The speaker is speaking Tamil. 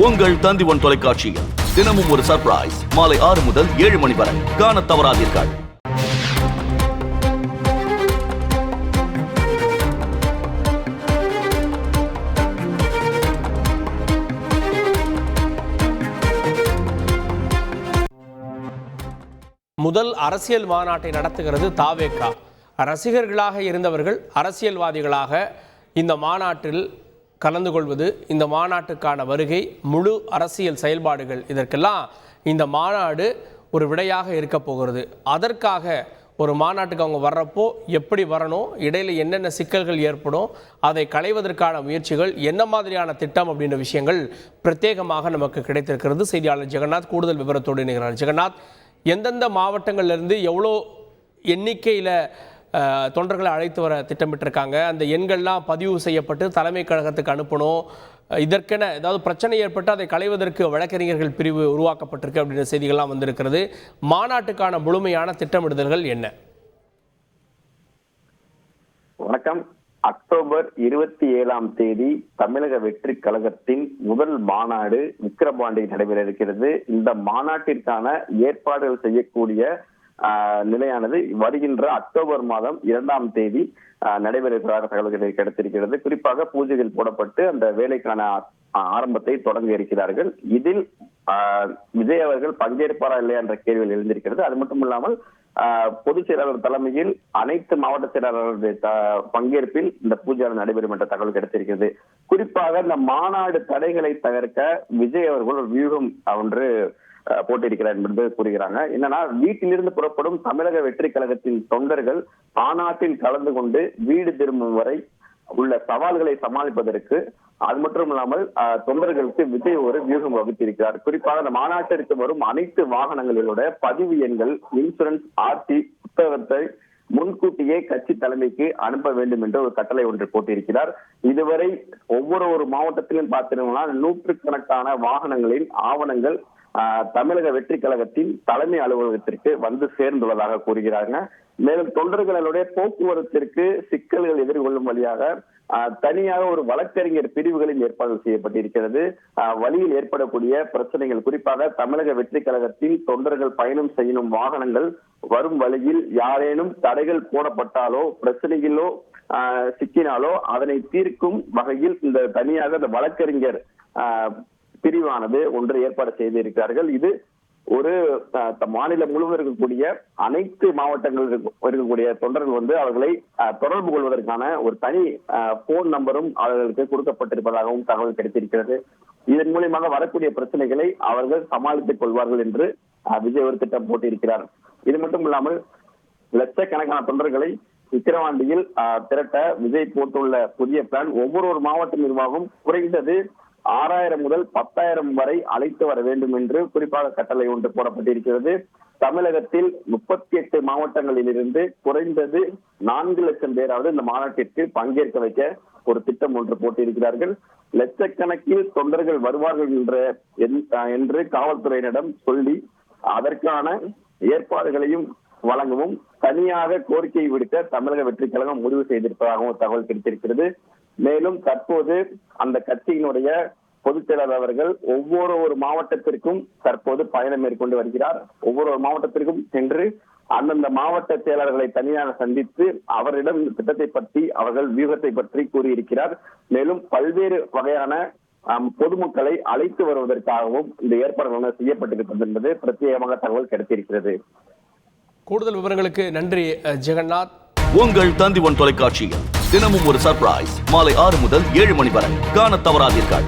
உங்கள் தந்திவன் தொலைக்காட்சியில் தினமும் ஒரு சர்ப்ரைஸ் மாலை ஆறு முதல் ஏழு மணி வரை. காண தவறாதீர்கள். முதல் அரசியல் மாநாட்டை நடத்துகிறது தாவேகா ரசிகர்களாக இருந்தவர்கள் அரசியல்வாதிகளாக இந்த மாநாட்டில் கலந்து கொள்வது இந்த மாநாட்டுக்கான வருகை முழு அரசியல் செயல்பாடுகள். இதற்கெல்லாம் இந்த மாநாடு ஒரு விடையாக இருக்க போகிறது. அதற்காக ஒரு மாநாட்டுக்கு அவங்க வர்றப்போ எப்படி வரணும் இடையில் என்னென்ன சிக்கல்கள் ஏற்படும் அதை களைவதற்கான முயற்சிகள் என்ன மாதிரியான திட்டம் அப்படின்ற விஷயங்கள் பிரத்யேகமாக நமக்கு கிடைத்திருக்கிறது. செய்தியாளர் ஜெகநாத் கூடுதல் விவரத்தோடு இணைகிறார். ஜெகநாத் எந்தெந்த மாவட்டங்கள்லேருந்து எவ்வளோ எண்ணிக்கையில் தொண்டர்களை அழைத்து வர திட்டமிட்டிருக்காங்க. அந்த எண்கள்லாம் பதிவு செய்யப்பட்டு தலைமை கழகத்துக்கு அனுப்பணும். இதற்கென ஏதாவது பிரச்சனை ஏற்பட்டு அதை களைவதற்கு வழக்கறிஞர்கள் பிரிவு உருவாக்கப்பட்டிருக்கு அப்படின்ற செய்திகள்லாம் வந்திருக்கிறது. மாநாட்டுக்கான முழுமையான திட்டமிடுதல்கள் என்ன? வணக்கம். அக்டோபர் இருபத்தி ஏழாம் தேதி தமிழக வெற்றி கழகத்தின் முதல் மாநாடு விக்கிரபாண்டியில் நடைபெற இருக்கிறது. இந்த மாநாட்டிற்கான ஏற்பாடுகள் செய்யக்கூடிய நிலையானது. வருகின்ற அக்டோபர் மாதம் இரண்டாம் தேதி ஆஹ், நடைபெற இருக்கிறதாக தகவல்கள் கிடைத்திருக்கிறது. குறிப்பாக பூஜைகள் போடப்பட்டு அந்த வேலைக்கான ஆரம்பத்தை தொடங்க இருக்கிறார்கள். இதில் விஜய் அவர்கள் பங்கேற்பாரா இல்லையா என்ற கேள்வியில் எழுந்திருக்கிறது. அது மட்டும் இல்லாமல் ஆஹ், பொதுச் செயலாளர் தலைமையில் அனைத்து மாவட்ட செயலாளர்களுடைய பங்கேற்பில் இந்த பூஜை நடைபெறும் என்ற தகவல் கிடைத்திருக்கிறது. குறிப்பாக இந்த மாநாடு தடைகளை தவிர்க்க விஜய் அவர்கள் ஒரு வியூகம் ஒன்று போட்டியிருக்கிறார் போட்டிருக்கிறார் என்பது கூறுகிறாங்க. என்னன்னா வீட்டிலிருந்து புறப்படும் தமிழக வெற்றி கழகத்தின் தொண்டர்கள் மாநாட்டில் கலந்து கொண்டு வீடு திரும்பும் வரை உள்ள சவால்களை சமாளிப்பதற்கு அது மட்டும் இல்லாமல் ஆஹ், தொண்டர்களுக்கு விஜய் ஒரு வியூகம் வகுத்திருக்கிறார். குறிப்பாக அந்த மாநாட்டிற்கு வரும் அனைத்து வாகனங்களிலோட பதிவு எண்கள் இன்சூரன்ஸ் ஆர்டி புத்தகத்தை முன்கூட்டியே கட்சி தலைமைக்கு அனுப்ப வேண்டும் என்று ஒரு கட்டளை ஒன்று போட்டிருக்கிறார். இதுவரை ஒவ்வொரு ஒரு மாவட்டத்திலும் பார்த்தீங்கன்னா நூற்றுக்கணக்கான வாகனங்களின் ஆவணங்கள் தமிழக வெற்றி கழகத்தின் தலைமை அலுவலகத்திற்கு வந்து சேர்ந்துள்ளதாக கூறுகிறாங்க. மேலும் தொண்டர்களுடைய போக்குவரத்திற்கு சிக்கல்கள் எதிர்கொள்ளும் வழியாக தனியாக ஒரு வழக்கறிஞர் பிரிவுகளில் ஏற்பாடு செய்யப்பட்டிருக்கிறது. வழியில் ஏற்படக்கூடிய பிரச்சனைகள் குறிப்பாக தமிழக வெற்றி கழகத்தில் தொண்டர்கள் பயணம் செய்யும் வாகனங்கள் வரும் வழியில் யாரேனும் தடைகள் போடப்பட்டாலோ பிரச்சனைகளோ ஆஹ், சிக்கினாலோ அதனை தீர்க்கும் வகையில் இந்த தனியாக இந்த வழக்கறிஞர் ஆஹ், பிரிவானது ஒன்று ஏற்பாடு செய்திருக்கிறார்கள். இது ஒரு மாநிலம் முழுவதும் இருக்கக்கூடிய அனைத்து மாவட்டங்களில் இருக்கக்கூடிய தொண்டர்கள் வந்து அவர்களை தொடர்பு கொள்வதற்கான ஒரு தனி போன் நம்பரும் அவர்களுக்கு கொடுக்கப்பட்டிருப்பதாகவும் தகவல் கிடைத்திருக்கிறது. இதன் மூலியமாக வரக்கூடிய பிரச்சனைகளை அவர்கள் சமாளித்துக் கொள்வார்கள் என்று விஜய் ஒரு திட்டம் போட்டிருக்கிறார். இது மட்டும் இல்லாமல் லட்சக்கணக்கான தொண்டர்களை விக்கிரவாண்டியில் ஆஹ், திரட்ட விஜய் போட்டுள்ள புதிய பிளான் ஒவ்வொரு ஒரு மாவட்ட நிர்வாகம் குறைந்தது ஆறாயிரம் முதல் பத்தாயிரம் வரை அழைத்து வர வேண்டும் என்று குறிப்பாக கட்டளை ஒன்று போடப்பட்டிருக்கிறது. தமிழகத்தில் முப்பத்தி எட்டு மாவட்டங்களில் இருந்து குறைந்தது நான்கு லட்சம் பேராவது இந்த மாநாட்டிற்கு பங்கேற்க வைக்க ஒரு திட்டம் ஒன்று போட்டிருக்கிறார்கள். லட்சக்கணக்கில் தொண்டர்கள் வருவார்கள் என்ற என்று காவல்துறையினரிடம் சொல்லி அதற்கான ஏற்பாடுகளையும் வழங்கவும் தனியாக கோரிக்கை விடுக்க தமிழக வெற்றி கழகம் முடிவு செய்திருப்பதாகவும் தகவல் கிடைத்திருக்கிறது. மேலும் தற்போது அந்த கட்சியினுடைய பொதுச் செயலாளர் அவர்கள் ஒவ்வொரு ஒரு மாவட்டத்திற்கும் தற்போது பயணம் மேற்கொண்டு வருகிறார். ஒவ்வொரு ஒரு மாவட்டத்திற்கும் சென்று அந்தந்த மாவட்ட செயலாளர்களை தனியாக சந்தித்து அவரிடம் இந்த திட்டத்தை பற்றி அவர்கள் வியூகத்தை பற்றி கூறியிருக்கிறார். மேலும் பல்வேறு வகையான பொதுமக்களை அழைத்து வருவதற்காகவும் இந்த ஏற்பாடுகள் செய்யப்பட்டிருப்பது என்பது பிரத்யேகமாக தகவல் கிடைத்திருக்கிறது. கூடுதல் விவரங்களுக்கு நன்றி ஜெகநாத். உங்கள் தந்திவன் தொலைக்காட்சியில். தினமும் ஒரு சர்ப்ரைஸ் மாலை ஆறு முதல் ஏழு மணி வரை. காண தவறாதீர்கள்.